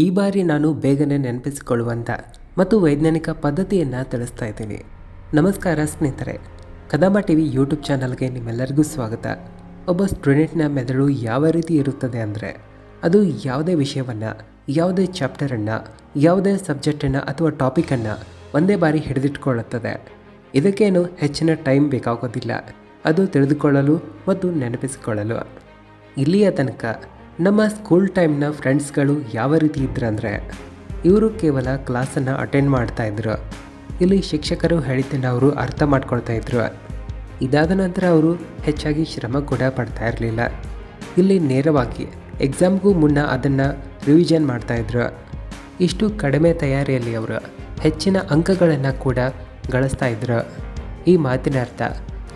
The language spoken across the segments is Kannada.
ಈ ಬಾರಿ ನಾನು ಬೇಗನೆ ನೆನಪಿಸಿಕೊಳ್ಳುವಂಥ ಮತ್ತು ವೈಜ್ಞಾನಿಕ ಪದ್ಧತಿಯನ್ನು ತಿಳಿಸ್ತಾ ಇದ್ದೀನಿ. ನಮಸ್ಕಾರ ಸ್ನೇಹಿತರೆ. ಕದಂಬ ಟಿ ವಿ ಯೂಟ್ಯೂಬ್ ಚಾನಲ್ಗೆ ನಿಮ್ಮೆಲ್ಲರಿಗೂ ಸ್ವಾಗತ. ಒಬ್ಬ ಸ್ಟೂಡೆಂಟ್ನ ಮೆದುಳು ಯಾವ ರೀತಿ ಇರುತ್ತದೆ ಅಂದರೆ, ಅದು ಯಾವುದೇ ವಿಷಯವನ್ನು, ಯಾವುದೇ ಚಾಪ್ಟರನ್ನು, ಯಾವುದೇ ಸಬ್ಜೆಕ್ಟನ್ನು ಅಥವಾ ಟಾಪಿಕನ್ನು ಒಂದೇ ಬಾರಿ ಹಿಡಿದಿಟ್ಕೊಳ್ಳುತ್ತದೆ. ಇದಕ್ಕೇನು ಹೆಚ್ಚಿನ ಟೈಮ್ ಬೇಕಾಗೋದಿಲ್ಲ. ಅದು ತಿಳಿದುಕೊಳ್ಳಲು ಮತ್ತು ನೆನಪಿಸಿಕೊಳ್ಳಲು. ಇಲ್ಲಿಯ ತನಕ ನಮ್ಮ ಸ್ಕೂಲ್ ಟೈಮ್ನ ಫ್ರೆಂಡ್ಸ್ಗಳು ಯಾವ ರೀತಿ ಇದ್ರು ಅಂದರೆ, ಇವರು ಕೇವಲ ಕ್ಲಾಸನ್ನು ಅಟೆಂಡ್ ಮಾಡ್ತಾ ಇದ್ರು. ಇಲ್ಲಿ ಶಿಕ್ಷಕರು ಹೇಳಿದ್ದನ್ನು ಅವರು ಅರ್ಥ ಮಾಡ್ಕೊಳ್ತಾ ಇದ್ರು. ಇದಾದ ನಂತರ ಅವರು ಹೆಚ್ಚಾಗಿ ಶ್ರಮ ಕೂಡ ಪಡ್ತಾ ಇರಲಿಲ್ಲ. ಇಲ್ಲಿ ನೇರವಾಗಿ ಎಕ್ಸಾಮ್ಗೂ ಮುನ್ನ ಅದನ್ನು ರಿವಿಷನ್ ಮಾಡ್ತಾ ಇದ್ರು. ಇಷ್ಟು ಕಡಿಮೆ ತಯಾರಿಯಲ್ಲಿ ಅವರು ಹೆಚ್ಚಿನ ಅಂಕಗಳನ್ನು ಕೂಡ ಗಳಿಸ್ತಾ ಇದ್ರು. ಈ ಮಾತಿನ ಅರ್ಥ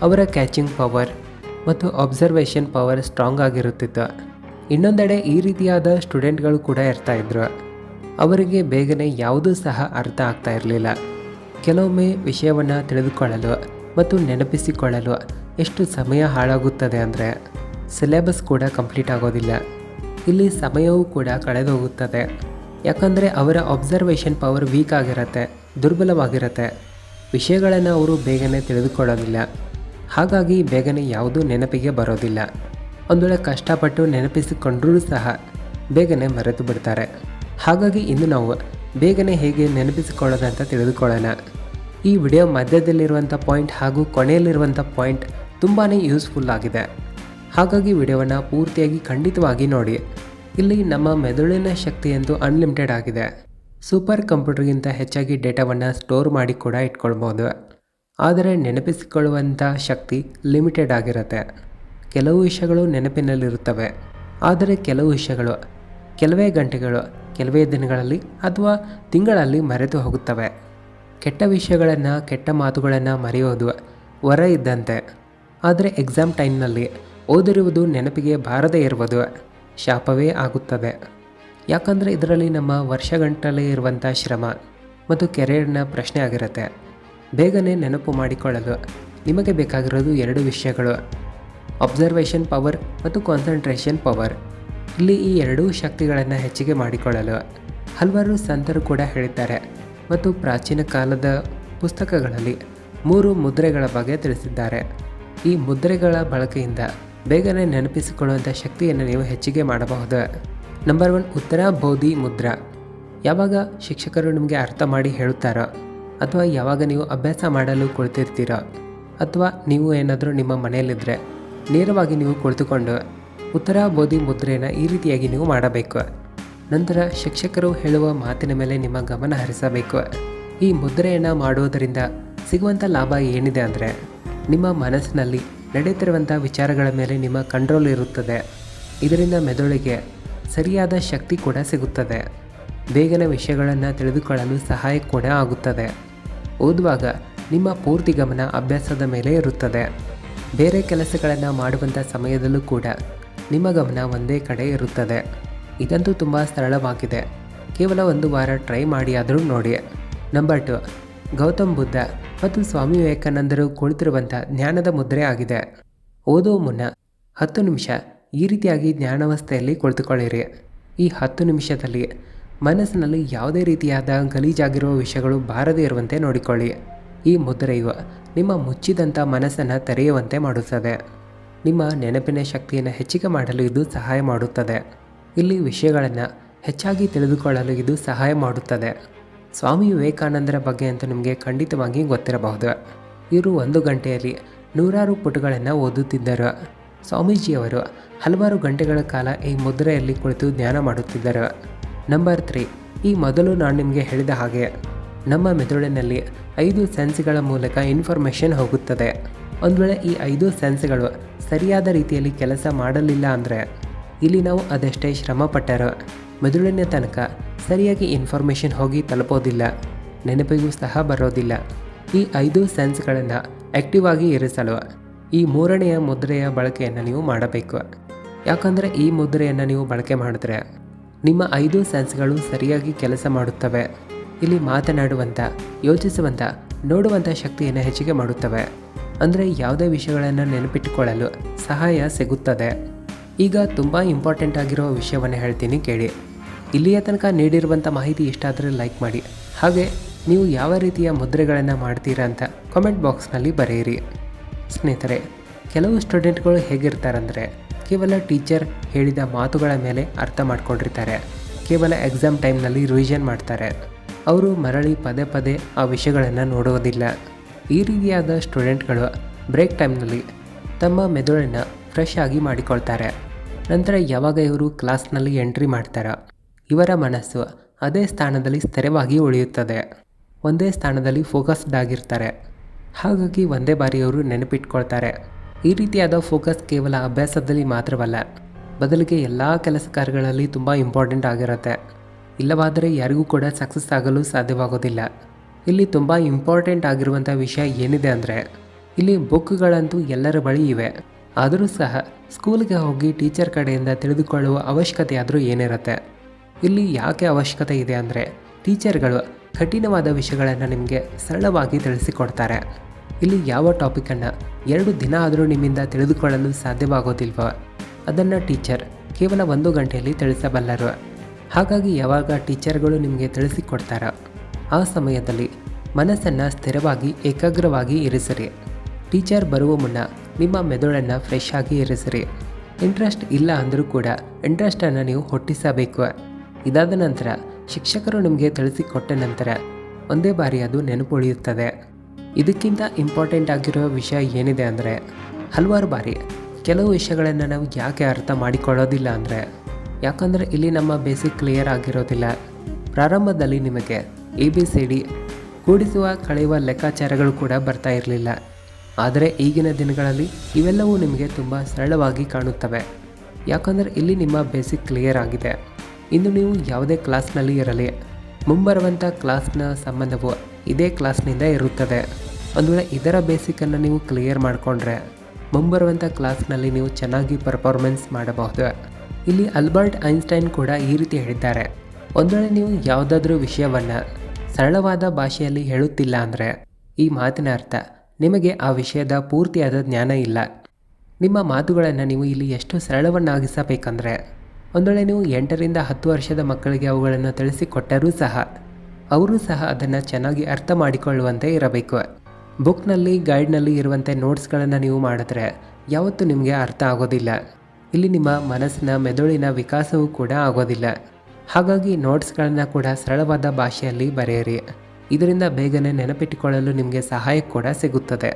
ಅವರ ಕ್ಯಾಚಿಂಗ್ ಪವರ್ ಮತ್ತು ಅಬ್ಸರ್ವೇಷನ್ ಪವರ್ ಸ್ಟ್ರಾಂಗ್ ಆಗಿರುತ್ತಿತ್ತು. ಇನ್ನೊಂದೆಡೆ ಈ ರೀತಿಯಾದ ಸ್ಟೂಡೆಂಟ್ಗಳು ಕೂಡ ಇರ್ತಾ ಇದ್ರು. ಅವರಿಗೆ ಬೇಗನೆ ಯಾವುದೂ ಸಹ ಅರ್ಥ ಆಗ್ತಾ ಇರಲಿಲ್ಲ. ಕೆಲವೊಮ್ಮೆ ವಿಷಯವನ್ನು ತಿಳಿದುಕೊಳ್ಳಲು ಮತ್ತು ನೆನಪಿಸಿಕೊಳ್ಳಲು ಎಷ್ಟು ಸಮಯ ಹಾಳಾಗುತ್ತದೆ ಅಂದರೆ ಸಿಲೆಬಸ್ ಕೂಡ ಕಂಪ್ಲೀಟ್ ಆಗೋದಿಲ್ಲ. ಇಲ್ಲಿ ಸಮಯವೂ ಕೂಡ ಕಳೆದೋಗುತ್ತದೆ. ಯಾಕಂದರೆ ಅವರ ಅಬ್ಸರ್ವೇಷನ್ ಪವರ್ ವೀಕ್ ಆಗಿರತ್ತೆ, ದುರ್ಬಲವಾಗಿರುತ್ತೆ. ವಿಷಯಗಳನ್ನು ಅವರು ಬೇಗನೆ ತಿಳಿದುಕೊಳ್ಳೋದಿಲ್ಲ. ಹಾಗಾಗಿ ಬೇಗನೆ ಯಾವುದೂ ನೆನಪಿಗೆ ಬರೋದಿಲ್ಲ. ಒಂದು ಕಷ್ಟಪಟ್ಟು ನೆನಪಿಸಿಕೊಂಡರೂ ಸಹ ಬೇಗನೆ ಮರೆತು ಬಿಡ್ತಾರೆ. ಹಾಗಾಗಿ ಇಂದು ನಾವು ಬೇಗನೆ ಹೇಗೆ ನೆನಪಿಸಿಕೊಳ್ಳೋದು ಅಂತ ತಿಳಿದುಕೊಳ್ಳೋಣ. ಈ ವಿಡಿಯೋ ಮಧ್ಯದಲ್ಲಿರುವಂಥ ಪಾಯಿಂಟ್ ಹಾಗೂ ಕೊನೆಯಲ್ಲಿರುವಂಥ ಪಾಯಿಂಟ್ ತುಂಬಾ ಯೂಸ್ಫುಲ್ ಆಗಿದೆ. ಹಾಗಾಗಿ ವಿಡಿಯೋವನ್ನು ಪೂರ್ತಿಯಾಗಿ ಖಂಡಿತವಾಗಿ ನೋಡಿ. ಇಲ್ಲಿ ನಮ್ಮ ಮೆದುಳಿನ ಶಕ್ತಿಯಂತೂ ಅನ್ಲಿಮಿಟೆಡ್ ಆಗಿದೆ. ಸೂಪರ್ ಕಂಪ್ಯೂಟರ್ಗಿಂತ ಹೆಚ್ಚಾಗಿ ಡೇಟಾವನ್ನು ಸ್ಟೋರ್ ಮಾಡಿ ಕೂಡ ಇಟ್ಕೊಳ್ಬೋದು. ಆದರೆ ನೆನಪಿಸಿಕೊಳ್ಳುವಂಥ ಶಕ್ತಿ ಲಿಮಿಟೆಡ್ ಆಗಿರುತ್ತೆ. ಕೆಲವು ವಿಷಯಗಳು ನೆನಪಿನಲ್ಲಿರುತ್ತವೆ. ಆದರೆ ಕೆಲವು ವಿಷಯಗಳು ಕೆಲವೇ ಗಂಟೆಗಳು, ಕೆಲವೇ ದಿನಗಳಲ್ಲಿ ಅಥವಾ ತಿಂಗಳಲ್ಲಿ ಮರೆತು ಹೋಗುತ್ತವೆ. ಕೆಟ್ಟ ವಿಷಯಗಳನ್ನು, ಕೆಟ್ಟ ಮಾತುಗಳನ್ನು ಮರೆಯೋದು ವರ ಇದ್ದಂತೆ. ಆದರೆ ಎಕ್ಸಾಮ್ ಟೈಮ್ನಲ್ಲಿ ಓದಿರುವುದು ನೆನಪಿಗೆ ಬಾರದೇ ಇರುವುದು ಶಾಪವೇ ಆಗುತ್ತದೆ. ಯಾಕಂದರೆ ಇದರಲ್ಲಿ ನಮ್ಮ ವರ್ಷಗಂಟಲೇ ಇರುವಂಥ ಶ್ರಮ ಮತ್ತು ಕೆರಿಯರ್ನ ಪ್ರಶ್ನೆ ಆಗಿರುತ್ತೆ. ಬೇಗನೆ ನೆನಪು ಮಾಡಿಕೊಳ್ಳಲು ನಿಮಗೆ ಬೇಕಾಗಿರೋದು ಎರಡು ವಿಷಯಗಳು. ಅಬ್ಸರ್ವೇಷನ್ ಪವರ್ ಮತ್ತು ಕಾನ್ಸಂಟ್ರೇಷನ್ ಪವರ್ ಇಲ್ಲಿ ಈ ಎರಡೂ ಶಕ್ತಿಗಳನ್ನು ಹೆಚ್ಚಿಗೆ ಮಾಡಿಕೊಳ್ಳಲು ಹಲವಾರು ಸಂತರು ಕೂಡ ಹೇಳಿದ್ದಾರೆ. ಮತ್ತು ಪ್ರಾಚೀನ ಕಾಲದ ಪುಸ್ತಕಗಳಲ್ಲಿ ಮೂರು ಮುದ್ರೆಗಳ ಬಗ್ಗೆ ತಿಳಿಸಿದ್ದಾರೆ. ಈ ಮುದ್ರೆಗಳ ಬಳಕೆಯಿಂದ ಬೇಗನೆ ನೆನಪಿಸಿಕೊಳ್ಳುವಂಥ ಶಕ್ತಿಯನ್ನು ನೀವು ಹೆಚ್ಚಿಗೆ ಮಾಡಬಹುದು. ನಂಬರ್ ಒನ್ ಉತ್ತರ ಬೋಧಿ ಮುದ್ರ. ಯಾವಾಗ ಶಿಕ್ಷಕರು ನಿಮಗೆ ಅರ್ಥ ಮಾಡಿ ಹೇಳುತ್ತಾರೋ, ಅಥವಾ ಯಾವಾಗ ನೀವು ಅಭ್ಯಾಸ ಮಾಡಲು ಕುಳಿತಿರ್ತೀರೋ, ಅಥವಾ ನೀವು ಏನಾದರೂ ನಿಮ್ಮ ಮನೆಯಲ್ಲಿದ್ದರೆ ನೇರವಾಗಿ ನೀವು ಕುಳಿತುಕೊಂಡು ಉತ್ತರ ಬೋಧಿ ಮುದ್ರೆಯನ್ನು ಈ ರೀತಿಯಾಗಿ ನೀವು ಮಾಡಬೇಕು. ನಂತರ ಶಿಕ್ಷಕರು ಹೇಳುವ ಮಾತಿನ ಮೇಲೆ ನಿಮ್ಮ ಗಮನ ಹರಿಸಬೇಕು. ಈ ಮುದ್ರೆಯನ್ನು ಮಾಡುವುದರಿಂದ ಸಿಗುವಂಥ ಲಾಭ ಏನಿದೆ ಅಂದರೆ ನಿಮ್ಮ ಮನಸ್ಸಿನಲ್ಲಿ ನಡೆಯುತ್ತಿರುವಂಥ ವಿಚಾರಗಳ ಮೇಲೆ ನಿಮ್ಮ ಕಂಟ್ರೋಲ್ ಇರುತ್ತದೆ. ಇದರಿಂದ ಮೆದುಳಿಗೆ ಸರಿಯಾದ ಶಕ್ತಿ ಕೂಡ ಸಿಗುತ್ತದೆ. ಬೇಗನೆ ವಿಷಯಗಳನ್ನು ತಿಳಿದುಕೊಳ್ಳಲು ಸಹಾಯ ಕೂಡ ಆಗುತ್ತದೆ. ಓದುವಾಗ ನಿಮ್ಮ ಪೂರ್ತಿ ಗಮನ ಅಭ್ಯಾಸದ ಮೇಲೆ ಇರುತ್ತದೆ. ಬೇರೆ ಕೆಲಸಗಳನ್ನು ಮಾಡುವಂಥ ಸಮಯದಲ್ಲೂ ಕೂಡ ನಿಮ್ಮ ಗಮನ ಒಂದೇ ಕಡೆ ಇರುತ್ತದೆ. ಇದಂತೂ ತುಂಬ ಸರಳವಾಗಿದೆ. ಕೇವಲ ಒಂದು ವಾರ ಟ್ರೈ ಮಾಡಿ ಆದರೂ ನೋಡಿ. ನಂಬರ್ ಟು ಗೌತಮ್ ಬುದ್ಧ ಮತ್ತು ಸ್ವಾಮಿ ವಿವೇಕಾನಂದರು ಕುಳಿತಿರುವಂಥ ಜ್ಞಾನದ ಮುದ್ರೆ ಆಗಿದೆ. ಓದುವ ಮುನ್ನ ಹತ್ತು ನಿಮಿಷ ಈ ರೀತಿಯಾಗಿ ಜ್ಞಾನಾವಸ್ಥೆಯಲ್ಲಿ ಕುಳಿತುಕೊಳ್ಳಿರಿ. ಈ ಹತ್ತು ನಿಮಿಷದಲ್ಲಿ ಮನಸ್ಸಿನಲ್ಲಿ ಯಾವುದೇ ರೀತಿಯಾದ ಗಲೀಜಾಗಿರುವ ವಿಷಯಗಳು ಬಾರದೇ ಇರುವಂತೆ ನೋಡಿಕೊಳ್ಳಿ. ಈ ಮುದ್ರೆಯು ನಿಮ್ಮ ಮುಚ್ಚಿದಂಥ ಮನಸ್ಸನ್ನು ತೆರೆಯುವಂತೆ ಮಾಡುತ್ತದೆ. ನಿಮ್ಮ ನೆನಪಿನ ಶಕ್ತಿಯನ್ನು ಹೆಚ್ಚಿಗೆ ಮಾಡಲು ಇದು ಸಹಾಯ ಮಾಡುತ್ತದೆ. ಇಲ್ಲಿ ವಿಷಯಗಳನ್ನು ಹೆಚ್ಚಾಗಿ ತಿಳಿದುಕೊಳ್ಳಲು ಇದು ಸಹಾಯ ಮಾಡುತ್ತದೆ. ಸ್ವಾಮಿ ವಿವೇಕಾನಂದರ ಬಗ್ಗೆ ಅಂತೂ ನಿಮಗೆ ಖಂಡಿತವಾಗಿ ಗೊತ್ತಿರಬಹುದು. ಇವರು ಒಂದು ಗಂಟೆಯಲ್ಲಿ ನೂರಾರು ಪುಟಗಳನ್ನು ಓದುತ್ತಿದ್ದರು. ಸ್ವಾಮೀಜಿಯವರು ಹಲವಾರು ಗಂಟೆಗಳ ಕಾಲ ಈ ಮುದ್ರೆಯಲ್ಲಿ ಕುಳಿತು ಧ್ಯಾನ ಮಾಡುತ್ತಿದ್ದರು. Number three. ಈ ಮೊದಲು ನಾನು ನಿಮಗೆ ಹೇಳಿದ ಹಾಗೆ ನಮ್ಮ ಮೆದುಳಿನಲ್ಲಿ ಐದು ಸೆನ್ಸ್ಗಳ ಮೂಲಕ ಇನ್ಫಾರ್ಮೇಷನ್ ಹೋಗುತ್ತದೆ. ಒಂದು ವೇಳೆ ಈ ಐದು ಸೆನ್ಸ್ಗಳು ಸರಿಯಾದ ರೀತಿಯಲ್ಲಿ ಕೆಲಸ ಮಾಡಲಿಲ್ಲ ಅಂದರೆ, ಇಲ್ಲಿ ನಾವು ಅದೆಷ್ಟೇ ಶ್ರಮ ಪಟ್ಟರೂ ಮೆದುಳಿನ ತನಕ ಸರಿಯಾಗಿ ಇನ್ಫಾರ್ಮೇಷನ್ ಹೋಗಿ ತಲುಪೋದಿಲ್ಲ, ನೆನಪಿಗೂ ಸಹ ಬರೋದಿಲ್ಲ. ಈ ಐದು ಸೆನ್ಸ್ಗಳನ್ನು ಆ್ಯಕ್ಟಿವ್ ಆಗಿ ಇರಿಸಲು ಈ ಮೂರನೆಯ ಮುದ್ರೆಯ ಬಳಕೆಯನ್ನು ನೀವು ಮಾಡಬೇಕು. ಯಾಕಂದರೆ ಈ ಮುದ್ರೆಯನ್ನು ನೀವು ಬಳಕೆ ಮಾಡಿದ್ರೆ ನಿಮ್ಮ ಐದು ಸೆನ್ಸ್ಗಳು ಸರಿಯಾಗಿ ಕೆಲಸ ಮಾಡುತ್ತವೆ. ಇಲ್ಲಿ ಮಾತನಾಡುವಂಥ ಯೋಚಿಸುವಂಥ ನೋಡುವಂಥ ಶಕ್ತಿಯನ್ನು ಹೆಚ್ಚಿಗೆ ಮಾಡುತ್ತವೆ. ಅಂದರೆ ಯಾವುದೇ ವಿಷಯಗಳನ್ನು ನೆನಪಿಟ್ಟುಕೊಳ್ಳಲು ಸಹಾಯ ಸಿಗುತ್ತದೆ. ಈಗ ತುಂಬ ಇಂಪಾರ್ಟೆಂಟ್ ಆಗಿರೋ ವಿಷಯವನ್ನು ಹೇಳ್ತೀನಿ ಕೇಳಿ. ಇಲ್ಲಿಯ ತನಕ ನೀಡಿರುವಂಥ ಮಾಹಿತಿ ಇಷ್ಟ ಆದರೆ ಲೈಕ್ ಮಾಡಿ. ಹಾಗೆ ನೀವು ಯಾವ ರೀತಿಯ ಮುದ್ರೆಗಳನ್ನು ಮಾಡ್ತೀರಾ ಅಂತ ಕಾಮೆಂಟ್ ಬಾಕ್ಸ್ನಲ್ಲಿ ಬರೆಯಿರಿ. ಸ್ನೇಹಿತರೆ, ಕೆಲವು ಸ್ಟೂಡೆಂಟ್ಗಳು ಹೇಗಿರ್ತಾರಂದರೆ ಕೇವಲ ಟೀಚರ್ ಹೇಳಿದ ಮಾತುಗಳ ಮೇಲೆ ಅರ್ಥ ಮಾಡ್ಕೊಂಡಿರ್ತಾರೆ. ಕೇವಲ ಎಕ್ಸಾಮ್ ಟೈಮ್ನಲ್ಲಿ ರಿವಿಷನ್ ಮಾಡ್ತಾರೆ. ಅವರು ಮರಳಿ ಪದೇ ಪದೇ ಆ ವಿಷಯಗಳನ್ನು ನೋಡುವುದಿಲ್ಲ. ಈ ರೀತಿಯಾದ ಸ್ಟೂಡೆಂಟ್ಗಳು ಬ್ರೇಕ್ ಟೈಮ್ನಲ್ಲಿ ತಮ್ಮ ಮೆದುಳನ್ನು ಫ್ರೆಶ್ ಆಗಿ ಮಾಡಿಕೊಳ್ತಾರೆ. ನಂತರ ಯಾವಾಗ ಇವರು ಕ್ಲಾಸ್ನಲ್ಲಿ ಎಂಟ್ರಿ ಮಾಡ್ತಾರೋ, ಇವರ ಮನಸ್ಸು ಅದೇ ಸ್ಥಾನದಲ್ಲಿ ಸ್ಥಿರವಾಗಿ ಉಳಿಯುತ್ತದೆ. ಒಂದೇ ಸ್ಥಾನದಲ್ಲಿ ಫೋಕಸ್ಡ್ ಆಗಿರ್ತಾರೆ. ಹಾಗಾಗಿ ಒಂದೇ ಬಾರಿ ಅವರು ನೆನಪಿಟ್ಕೊಳ್ತಾರೆ. ಈ ರೀತಿಯಾದ ಫೋಕಸ್ ಕೇವಲ ಅಭ್ಯಾಸದಲ್ಲಿ ಮಾತ್ರವಲ್ಲ, ಬದಲಿಗೆ ಎಲ್ಲ ಕೆಲಸ ಕಾರ್ಯಗಳಲ್ಲಿ ತುಂಬ ಇಂಪಾರ್ಟೆಂಟ್ ಆಗಿರುತ್ತೆ. ಇಲ್ಲವಾದರೆ ಯಾರಿಗೂ ಕೂಡ ಸಕ್ಸಸ್ ಆಗಲು ಸಾಧ್ಯವಾಗೋದಿಲ್ಲ. ಇಲ್ಲಿ ತುಂಬ ಇಂಪಾರ್ಟೆಂಟ್ ಆಗಿರುವಂಥ ವಿಷಯ ಏನಿದೆ ಅಂದರೆ, ಇಲ್ಲಿ ಬುಕ್ಗಳಂತೂ ಎಲ್ಲರ ಬಳಿ ಇವೆ. ಆದರೂ ಸಹ ಸ್ಕೂಲ್ಗೆ ಹೋಗಿ ಟೀಚರ್ ಕಡೆಯಿಂದ ತಿಳಿದುಕೊಳ್ಳುವ ಅವಶ್ಯಕತೆ ಆದರೂ ಏನಿರುತ್ತೆ? ಇಲ್ಲಿ ಯಾಕೆ ಅವಶ್ಯಕತೆ ಇದೆ ಅಂದರೆ ಟೀಚರ್ಗಳು ಕಠಿಣವಾದ ವಿಷಯಗಳನ್ನು ನಿಮಗೆ ಸರಳವಾಗಿ ತಿಳಿಸಿಕೊಡ್ತಾರೆ. ಇಲ್ಲಿ ಯಾವ ಟಾಪಿಕನ್ನು ಎರಡು ದಿನ ಆದರೂ ನಿಮ್ಮಿಂದ ತಿಳಿದುಕೊಳ್ಳಲು ಸಾಧ್ಯವಾಗೋದಿಲ್ವೋ, ಅದನ್ನು ಟೀಚರ್ ಕೇವಲ ಒಂದು ಗಂಟೆಯಲ್ಲಿ ತಿಳಿಸಬಲ್ಲರು. ಹಾಗಾಗಿ ಯಾವಾಗ ಟೀಚರ್ಗಳು ನಿಮಗೆ ತಿಳಿಸಿಕೊಡ್ತಾರೋ, ಆ ಸಮಯದಲ್ಲಿ ಮನಸ್ಸನ್ನು ಸ್ಥಿರವಾಗಿ, ಏಕಾಗ್ರವಾಗಿ ಇರಿಸಿರಿ. ಟೀಚರ್ ಬರುವ ಮುನ್ನ ನಿಮ್ಮ ಮೆದುಳನ್ನು ಫ್ರೆಶ್ ಆಗಿ ಇರಿಸಿರಿ. ಇಂಟ್ರೆಸ್ಟ್ ಇಲ್ಲ ಅಂದರೂ ಕೂಡ ಇಂಟ್ರೆಸ್ಟನ್ನು ನೀವು ಹುಟ್ಟಿಸಬೇಕು. ಇದಾದ ನಂತರ ಶಿಕ್ಷಕರು ನಿಮಗೆ ತಿಳಿಸಿಕೊಟ್ಟ ನಂತರ ಒಂದೇ ಬಾರಿ ಅದು ನೆನಪುಳಿಯುತ್ತದೆ. ಇದಕ್ಕಿಂತ ಇಂಪಾರ್ಟೆಂಟ್ ಆಗಿರೋ ವಿಷಯ ಏನಿದೆ ಅಂದರೆ, ಹಲವಾರು ಬಾರಿ ಕೆಲವು ವಿಷಯಗಳನ್ನು ನಾವು ಯಾಕೆ ಅರ್ಥ ಮಾಡಿಕೊಳ್ಳೋದಿಲ್ಲ ಅಂದರೆ ಯಾಕಂದರೆ ಇಲ್ಲಿ ನಮ್ಮ ಬೇಸಿಕ್ ಕ್ಲಿಯರ್ ಆಗಿರೋದಿಲ್ಲ. ಪ್ರಾರಂಭದಲ್ಲಿ ನಿಮಗೆ ಎ ಬಿ ಸಿ ಡಿ ಕೂಡಿಸುವ, ಕಳೆಯುವ ಲೆಕ್ಕಾಚಾರಗಳು ಕೂಡ ಬರ್ತಾ ಇರಲಿಲ್ಲ. ಆದರೆ ಈಗಿನ ದಿನಗಳಲ್ಲಿ ಇವೆಲ್ಲವೂ ನಿಮಗೆ ತುಂಬ ಸರಳವಾಗಿ ಕಾಣುತ್ತವೆ. ಯಾಕಂದರೆ ಇಲ್ಲಿ ನಿಮ್ಮ ಬೇಸಿಕ್ ಕ್ಲಿಯರ್ ಆಗಿದೆ. ಇನ್ನು ನೀವು ಯಾವುದೇ ಕ್ಲಾಸ್ನಲ್ಲಿ ಇರಲಿ, ಮುಂಬರುವಂಥ ಕ್ಲಾಸ್ನ ಸಂಬಂಧವು ಇದೇ ಕ್ಲಾಸ್ನಿಂದ ಇರುತ್ತದೆ. ಒಂದು ವೇಳೆ ಇದರ ಬೇಸಿಕನ್ನು ನೀವು ಕ್ಲಿಯರ್ ಮಾಡಿಕೊಂಡ್ರೆ, ಮುಂಬರುವಂಥ ಕ್ಲಾಸ್ನಲ್ಲಿ ನೀವು ಚೆನ್ನಾಗಿ ಪರ್ಫಾರ್ಮೆನ್ಸ್ ಮಾಡಬಹುದು. ಇಲ್ಲಿ ಅಲ್ಬರ್ಟ್ ಐನ್ಸ್ಟೈನ್ ಕೂಡ ಈ ರೀತಿ ಹೇಳಿದ್ದಾರೆ. ಒಂದು ವೇಳೆ ನೀವು ಯಾವುದಾದ್ರೂ ವಿಷಯವನ್ನು ಸರಳವಾದ ಭಾಷೆಯಲ್ಲಿ ಹೇಳುತ್ತಿಲ್ಲ ಅಂದರೆ ಈ ಮಾತಿನ ಅರ್ಥ ನಿಮಗೆ ಆ ವಿಷಯದ ಪೂರ್ತಿಯಾದ ಜ್ಞಾನ ಇಲ್ಲ. ನಿಮ್ಮ ಮಾತುಗಳನ್ನು ನೀವು ಇಲ್ಲಿ ಎಷ್ಟು ಸರಳವನ್ನಾಗಿಸಬೇಕಂದ್ರೆ ಒಂದು ವೇಳೆ ನೀವು ಎಂಟರಿಂದ ಹತ್ತು ವರ್ಷದ ಮಕ್ಕಳಿಗೆ ಅವುಗಳನ್ನು ತಿಳಿಸಿಕೊಟ್ಟರೂ ಸಹ ಅವರು ಸಹ ಅದನ್ನು ಚೆನ್ನಾಗಿ ಅರ್ಥ ಮಾಡಿಕೊಳ್ಳುವಂತೆ ಇರಬೇಕು. ಬುಕ್ನಲ್ಲಿ, ಗೈಡ್ನಲ್ಲಿ ಇರುವಂತೆ ನೋಟ್ಸ್ಗಳನ್ನು ನೀವು ಮಾಡಿದ್ರೆ ಯಾವತ್ತೂ ನಿಮಗೆ ಅರ್ಥ ಆಗೋದಿಲ್ಲ. ಇಲ್ಲಿ ನಿಮ್ಮ ಮನಸ್ಸಿನ ಮೆದುಳಿನ ವಿಕಾಸವೂ ಕೂಡ ಆಗೋದಿಲ್ಲ. ಹಾಗಾಗಿ ನೋಟ್ಸ್ಗಳನ್ನು ಕೂಡ ಸರಳವಾದ ಭಾಷೆಯಲ್ಲಿ ಬರೆಯಿರಿ. ಇದರಿಂದ ಬೇಗನೆ ನೆನಪಿಟ್ಟುಕೊಳ್ಳಲು ನಿಮಗೆ ಸಹಾಯ ಕೂಡ ಸಿಗುತ್ತದೆ.